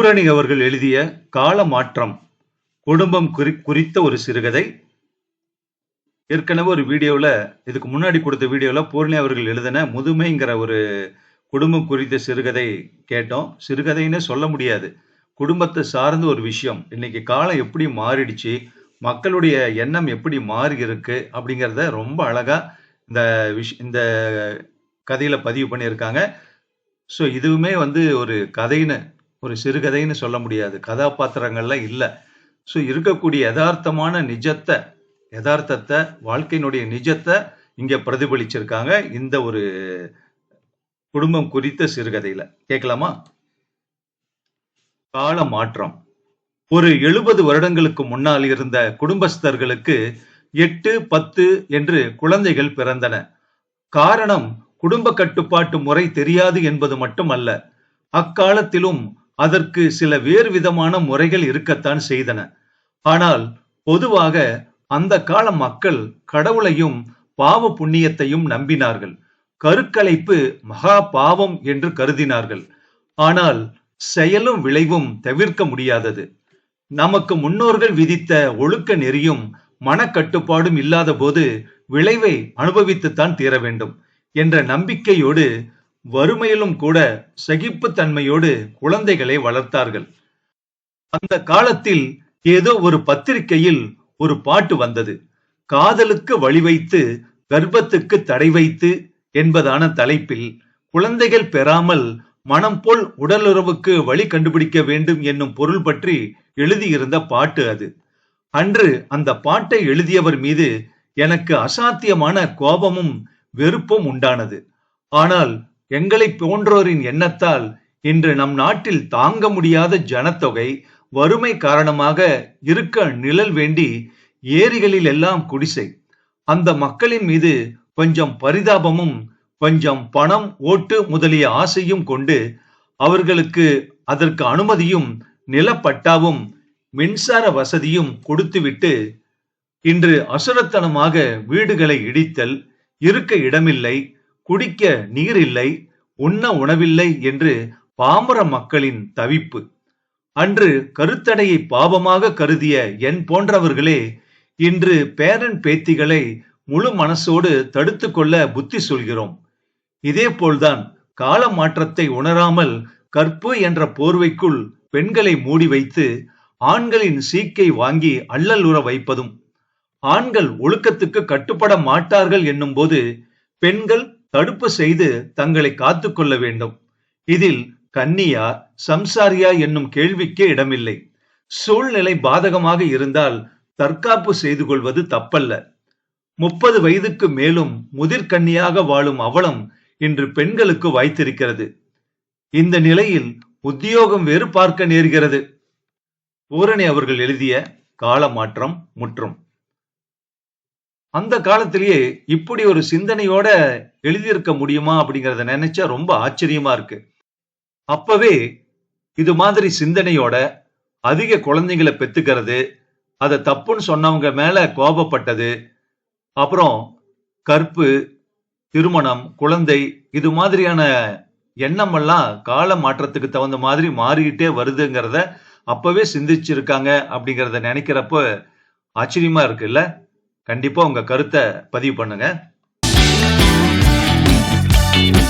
பூரணி அவர்கள் எழுதிய கால மாற்றம் குடும்பம் குறி குறித்த ஒரு சிறுகதை. ஏற்கனவே ஒரு வீடியோவில் இதுக்கு முன்னாடி கொடுத்த வீடியோவில் பூரணி அவர்கள் எழுதின முதுமைங்கிற ஒரு குடும்பம் குறித்த சிறுகதை கேட்டோம். சிறுகதைன்னு சொல்ல முடியாது. குடும்பத்தை சார்ந்த ஒரு விஷயம். இன்னைக்கு காலம் எப்படி மாறிடுச்சு மக்களுடைய எண்ணம் எப்படி மாறி இருக்கு அப்படிங்கிறத ரொம்ப அழகா இந்த விஷ் இந்த கதையில பதிவு பண்ணியிருக்காங்க. ஸோ இதுவுமே வந்து ஒரு கதைன்னு ஒரு சிறுகதைன்னு சொல்ல முடியாது. கதாபாத்திரங்கள்லாம் இல்லை. ஸோ இருக்கக்கூடிய யதார்த்தமான நிஜத்தை யதார்த்தத்தை வாழ்க்கையினுடைய நிஜத்தை இங்க பிரதிபலிச்சிருக்காங்க இந்த ஒரு குடும்பம் குறித்த சிறுகதையில. கேட்கலாமா? கால மாற்றம் ஒரு எழுபது வருடங்களுக்கு முன்னால் இருந்த குடும்பஸ்தர்களுக்கு எட்டு பத்து என்று குழந்தைகள் பிறந்தன. காரணம் குடும்ப கட்டுப்பாட்டு முறை தெரியாது என்பது மட்டுமல்ல. அக்காலத்திலும் அதற்கு சில வேறு விதமான முறைகள் இருக்கத்தான் செய்தன. ஆனால் பொதுவாக அந்த கால மக்கள் கடவுளையும் பாவ புண்ணியத்தையும் நம்பினார்கள். கருக்கலைப்பு மகா பாவம் என்று கருதினார்கள். ஆனால் செயலும் விளைவும் தவிர்க்க முடியாதது. நமக்கு முன்னோர்கள் விதித்த ஒழுக்க நெறியும் மனக்கட்டுப்பாடும் இல்லாத போது விளைவை அனுபவித்துத்தான் தீர வேண்டும் என்ற நம்பிக்கையோடு வறுமையிலும் கூட சகிப்புத்தன்மையோடு குழந்தைகளை வளர்த்தார்கள். அந்த காலத்தில் ஏதோ ஒரு பத்திரிகையில் ஒரு பாட்டு வந்தது. காதலுக்கு வழி வைத்து கர்ப்பத்துக்கு தடை வைத்து என்பதான தலைப்பில் குழந்தைகள் பெறாமல் மனம் போல் உடலுறவுக்கு வழி கண்டுபிடிக்க வேண்டும் என்னும் பொருள் பற்றி எழுதியிருந்த பாட்டு அது. அன்று அந்த பாட்டை எழுதியவர் மீது எனக்கு அசாத்தியமான கோபமும் வெறுப்பும் உண்டானது. ஆனால் எங்களை போன்றோரின் எண்ணத்தால் இன்று நம் நாட்டில் தாங்க முடியாத ஜனத்தொகை வறுமை காரணமாக இருக்க நிழல் வேண்டி ஏரிகளில் எல்லாம் குடிசை. அந்த மக்களின் மீது கொஞ்சம் பரிதாபமும் கொஞ்சம் பணம் ஓட்டு முதலிய ஆசையும் கொண்டு அவர்களுக்கு அதற்கு அனுமதியும் நிலப்பட்டாவும் மின்சார வசதியும் கொடுத்துவிட்டு இன்று அசுரத்தனமாக வீடுகளை இடித்தல் இருக்க இடமில்லை குடிக்க நீர் இல்லை உண்ண உணவில்லை என்று பாமர மக்களின் தவிப்பு. அன்று கருத்தடையை பாவமாக கருதிய என் போன்றவர்களே இன்று பேரன் பேத்திகளை முழு மனசோடு தடுத்து கொள்ள புத்தி சொல்கிறோம். இதே போல்தான் கால மாற்றத்தை உணராமல் கற்பு என்ற போர்வைக்குள் பெண்களை மூடி வைத்து ஆண்களின் சீக்கை வாங்கி அள்ளல் உற வைப்பதும் ஆண்கள் ஒழுக்கத்துக்கு கட்டுப்பட மாட்டார்கள் என்னும் போது பெண்கள் தடுப்பு செய்து தங்களை காத்து கொள்ள வேண்டும். இதில் கன்னியா சம்சாரியா என்னும் கேள்விக்கே இடமில்லை. சூழ்நிலை பாதகமாக இருந்தால் தற்காப்பு செய்து கொள்வது தப்பல்ல. முப்பது வயதுக்கு மேலும் முதிர்கன்னியாக வாழும் அவலம் இன்று பெண்களுக்கு வாய்த்திருக்கிறது. இந்த நிலையில் உத்தியோகம் வேறு பார்க்க நேர்கிறது. பூரணி அவர்கள் எழுதிய கால மாற்றம் முற்றும். அந்த காலத்திலேயே இப்படி ஒரு சிந்தனையோட எழுதியிருக்க முடியுமா அப்படிங்கறத நினைச்சா ரொம்ப ஆச்சரியமா இருக்கு. அப்பவே இது மாதிரி சிந்தனையோட அதிக குழந்தைங்களை பெத்துக்கிறது அதை தப்புன்னு சொன்னவங்க மேல கோபப்பட்டது அப்புறம் கற்பு திருமணம் குழந்தை இது மாதிரியான எண்ணம் எல்லாம் கால மாற்றத்துக்கு தகுந்த மாதிரி மாறிக்கிட்டே வருதுங்கிறத அப்பவே சிந்திச்சிருக்காங்க அப்படிங்கறத நினைக்கிறப்ப ஆச்சரியமா இருக்குல்ல? கண்டிப்பா உங்க கருத்தை பதிவு பண்ணுங்க.